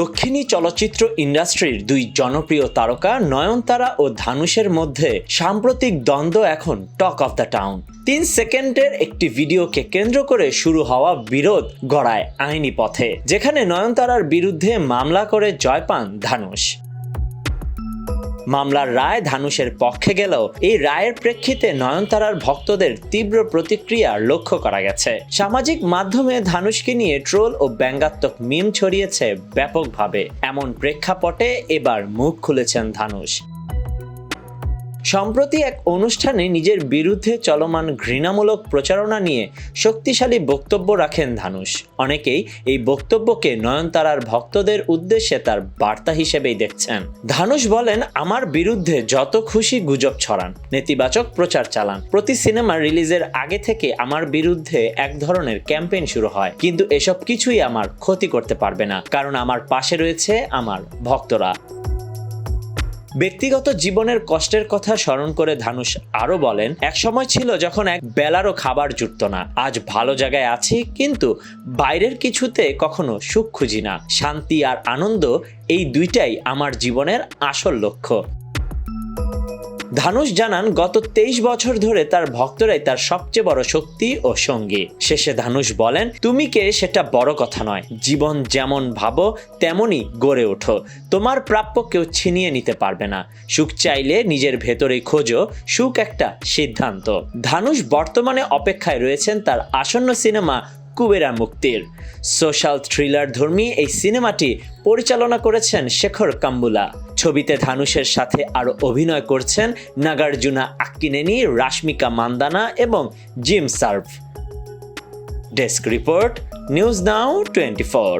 দক্ষিণী চলচ্চিত্র ইন্ডাস্ট্রির দুই জনপ্রিয় তারকা নয়নতারা ও ধানুষের মধ্যে সাম্প্রতিক দ্বন্দ্ব এখন টক অফ দ্য টাউন। তিন সেকেন্ডের একটি ভিডিওকে কেন্দ্র করে শুরু হওয়া বিরোধ গড়ায় আইনি পথে, যেখানে নয়নতারার বিরুদ্ধে মামলা করে জয় পান ধানুষ মামলার রায় ধানুষের পক্ষে গেলেও এই রায়ের প্রেক্ষিতে নয়নতারার ভক্তদের তীব্র প্রতিক্রিয়া লক্ষ্য করা গেছে। সামাজিক মাধ্যমে ধানুষকে নিয়ে ট্রোল ও ব্যঙ্গাত্মক মিম ছড়িয়েছে ব্যাপকভাবে। এমন প্রেক্ষাপটে এবার মুখ খুলেছেন ধানুষ সম্প্রতি এক অনুষ্ঠানে নিজের বিরুদ্ধে চলমান ঘৃণামূলক প্রচারণা নিয়ে শক্তিশালী বক্তব্য রাখেন ধানুষ অনেকেই এই বক্তব্যকে নয়নতারার ভক্তদের উদ্দেশ্যে তার বার্তা হিসেবেই দেখছেন। ধানুষ বলেন, আমার বিরুদ্ধে যত খুশি গুজব ছড়ান, নেতিবাচক প্রচার চালান। প্রতি সিনেমা রিলিজের আগে থেকে আমার বিরুদ্ধে এক ধরনের ক্যাম্পেইন শুরু হয়। কিন্তু এসব কিছুই আমার ক্ষতি করতে পারবে না, কারণ আমার পাশে রয়েছে আমার ভক্তরা। ব্যক্তিগত জীবনের কষ্টের কথা স্মরণ করে ধানুষ আরও বলেন, এক সময় ছিল যখন এক বেলারও খাবার জুটত না। আজ ভালো জায়গায় আছি, কিন্তু বাইরের কিছুতে কখনো সুখ খুঁজি না। শান্তি আর আনন্দ এই দুইটাই আমার জীবনের আসল লক্ষ্য। ধানুষ জানান, গত তেইশ বছর ধরে তার ভক্তরাই তার সবচেয়ে বড় শক্তি ও সঙ্গী। শেষে ধানুষ বলেন, তুমি কে সেটা বড় কথা নয়। জীবন যেমন ভাবো, তেমনই গড়ে ওঠো। তোমার প্রাপ্য কেউ ছিনিয়ে নিতে পারবে না। সুখ চাইলে নিজের ভেতরেই খোঁজো। সুখ একটা সিদ্ধান্ত। ধানুষ বর্তমানে অপেক্ষায় রয়েছেন তার আসন্ন সিনেমা কুবেরা মুক্তির। সোশ্যাল থ্রিলার ধর্মী এই সিনেমাটি পরিচালনা করেছেন শেখর কাম্বুলা। ছবিতে ধানুষের সাথে আরও অভিনয় করছেন নাগার্জুনা আক্কিনেনি, রাশমিকা মান্দানা এবং জিম serve desk report, news now twenty four.